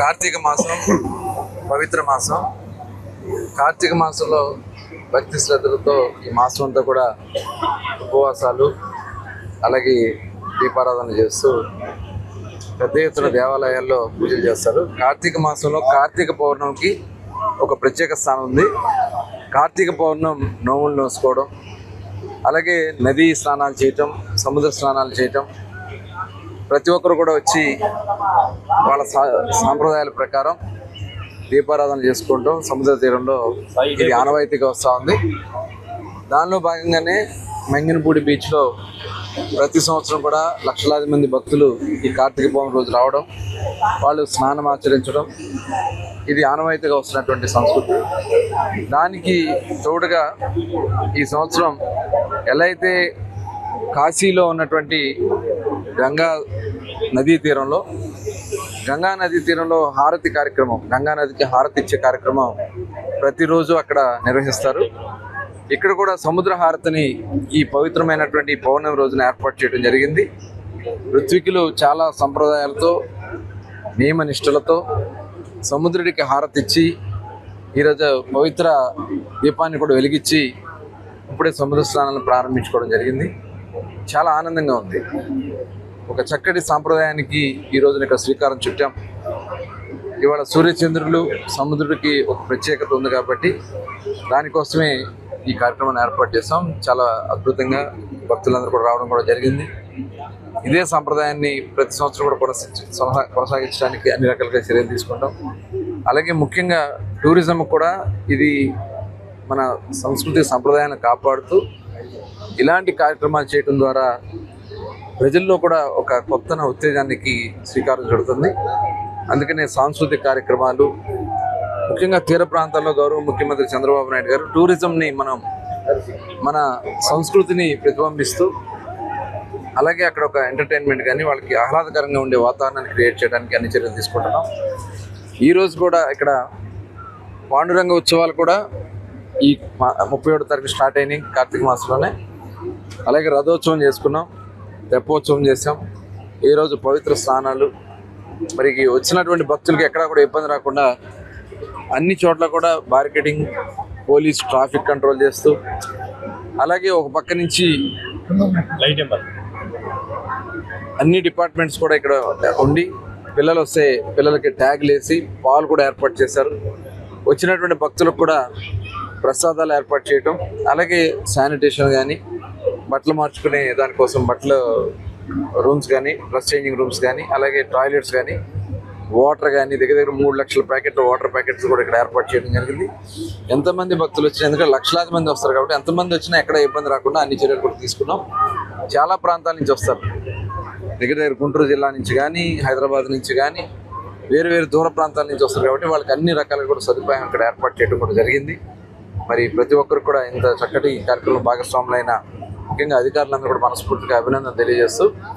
కార్తీక మాసం పవిత్ర మాసం. కార్తీక మాసంలో భక్తి శ్రద్ధలతో ఈ మాసం అంతా కూడా ఉపవాసాలు అలాగే దీపారాధన చేస్తూ పెద్ద ఎత్తున దేవాలయాల్లో పూజలు చేస్తారు. కార్తీక మాసంలో కార్తీక పౌర్ణమికి ఒక ప్రత్యేక స్థానం ఉంది. కార్తీక పౌర్ణం నోములు నోసుకోవడం అలాగే నదీ స్నానాలు చేయటం సముద్ర స్నానాలు చేయటం ప్రతి ఒక్కరు కూడా వచ్చి వాళ్ళ సా- సాంప్రదాయాల ప్రకారం దీపారాధన చేసుకుంటూ సముద్ర తీరంలో ఇది ఆనవాయితీగా వస్తూ ఉంది. దానిలో భాగంగానే మంగినపూడి బీచ్లో ప్రతి సంవత్సరం కూడా లక్షలాది మంది భక్తులు ఈ కార్తీక పౌర్ణమి రోజు రావడం వాళ్ళు స్నానం ఆచరించడం ఇది ఆనవాయితీగా వస్తున్నటువంటి సంస్కృతి. దానికి తోడుగా ఈ సంవత్సరం ఎలా అయితే కాశీలో ఉన్నటువంటి గంగా నదీ తీరంలో గంగా నదీ తీరంలో హారతి కార్యక్రమం గంగా నదికి హారతి ఇచ్చే కార్యక్రమం ప్రతిరోజు అక్కడ నిర్వహిస్తారు. ఇక్కడ కూడా సముద్ర హారతిని ఈ పవిత్రమైనటువంటి పౌర్ణమి రోజున ఏర్పాటు చేయడం జరిగింది. ఋత్వికులు చాలా సంప్రదాయాలతో నియమనిష్టలతో సముద్రుడికి హారతి ఇచ్చి ఈరోజు పవిత్ర దీపాన్ని కూడా వెలిగించి ఇప్పుడే సముద్ర స్నానాలను ప్రారంభించుకోవడం జరిగింది. చాలా ఆనందంగా ఉంది. ఒక చక్కటి సాంప్రదాయానికి ఈ రోజున ఇక్కడ శ్రీకారం చుట్టాం. ఇవాళ సూర్యచంద్రులు సముద్రుడికి ఒక ప్రత్యేకత ఉంది కాబట్టి దానికోసమే ఈ కార్యక్రమాన్ని ఏర్పాటు చేస్తాం చాలా అద్భుతంగా భక్తులందరూ కూడా రావడం కూడా జరిగింది. ఇదే సాంప్రదాయాన్ని ప్రతి సంవత్సరం కూడా కొనసా- కొనసాగించడానికి అన్ని రకాలుగా చర్యలు తీసుకుంటాం. అలాగే ముఖ్యంగా టూరిజం కూడా ఇది మన సంస్కృతి సంప్రదాయాన్ని కాపాడుతూ ఇలాంటి కార్యక్రమాలు చేయడం ద్వారా ప్రజల్లో కూడా ఒక కొత్తన ఉత్తేజానికి శ్రీకారం చుడుతుంది. అందుకనే సాంస్కృతిక కార్యక్రమాలు ముఖ్యంగా తీర ప్రాంతాల్లో గౌరవ ముఖ్యమంత్రి చంద్రబాబు నాయుడు గారు టూరిజంని మనం మన సంస్కృతిని ప్రతిబింబిస్తూ అలాగే అక్కడ ఒక ఎంటర్టైన్మెంట్ కానీ వాళ్ళకి ఆహ్లాదకరంగా ఉండే వాతావరణాన్ని క్రియేట్ చేయడానికి అన్ని చర్యలు తీసుకుంటున్నాం. ఈరోజు కూడా ఇక్కడ పాండురంగ ఉత్సవాలు కూడా ఈ ముప్పై ఏడో తారీఖు స్టార్ట్ అయినాయి కార్తీక మాసంలోనే. అలాగే రథోత్సవం చేసుకున్నాం. తెప్పోత్సవం చేసాం ఈరోజు పవిత్ర స్నానాలు. మరి వచ్చినటువంటి భక్తులకి ఎక్కడా కూడా ఇబ్బంది రాకుండా అన్ని చోట్ల కూడా బార్కెటింగ్ పోలీస్ ట్రాఫిక్ కంట్రోల్ చేస్తూ అలాగే ఒక పక్క నుంచి అన్ని డిపార్ట్మెంట్స్ కూడా ఇక్కడ ఉండి పిల్లలు వస్తే పిల్లలకి ట్యాగ్లు వేసి పాలు కూడా ఏర్పాటు చేశారు. వచ్చినటువంటి భక్తులకు కూడా ప్రసాదాలు ఏర్పాటు చేయటం అలాగే శానిటేషన్ కానీ బట్టలు మార్చుకునే దానికోసం బట్టలు రూమ్స్ కానీ డ్రెస్ చేంజింగ్ రూమ్స్ కానీ అలాగే టాయిలెట్స్ కానీ వాటర్ కానీ దగ్గర దగ్గర మూడు లక్షల ప్యాకెట్లు వాటర్ ప్యాకెట్స్ కూడా ఇక్కడ ఏర్పాటు చేయడం జరిగింది. ఎంతమంది భక్తులు వచ్చినా ఎందుకంటే లక్షలాది మంది వస్తారు కాబట్టి ఎంతమంది వచ్చినా ఎక్కడ ఇబ్బంది రాకుండా అన్ని చర్యలు కూడా తీసుకున్నాం. చాలా ప్రాంతాల నుంచి వస్తారు. దగ్గర దగ్గర గుంటూరు జిల్లా నుంచి కానీ హైదరాబాద్ నుంచి కానీ వేరు వేరు దూర ప్రాంతాల నుంచి వస్తారు కాబట్టి వాళ్ళకి అన్ని రకాలుగా కూడా సదుపాయం ఇక్కడ ఏర్పాటు చేయడం కూడా జరిగింది. మరి ప్రతి ఒక్కరు కూడా ఇంత చక్కటి కార్యక్రమం భాగస్వాములైన ముఖ్యంగా అధికారులందరూ కూడా మనస్ఫూర్తిగా అభినందన తెలియజేస్తూ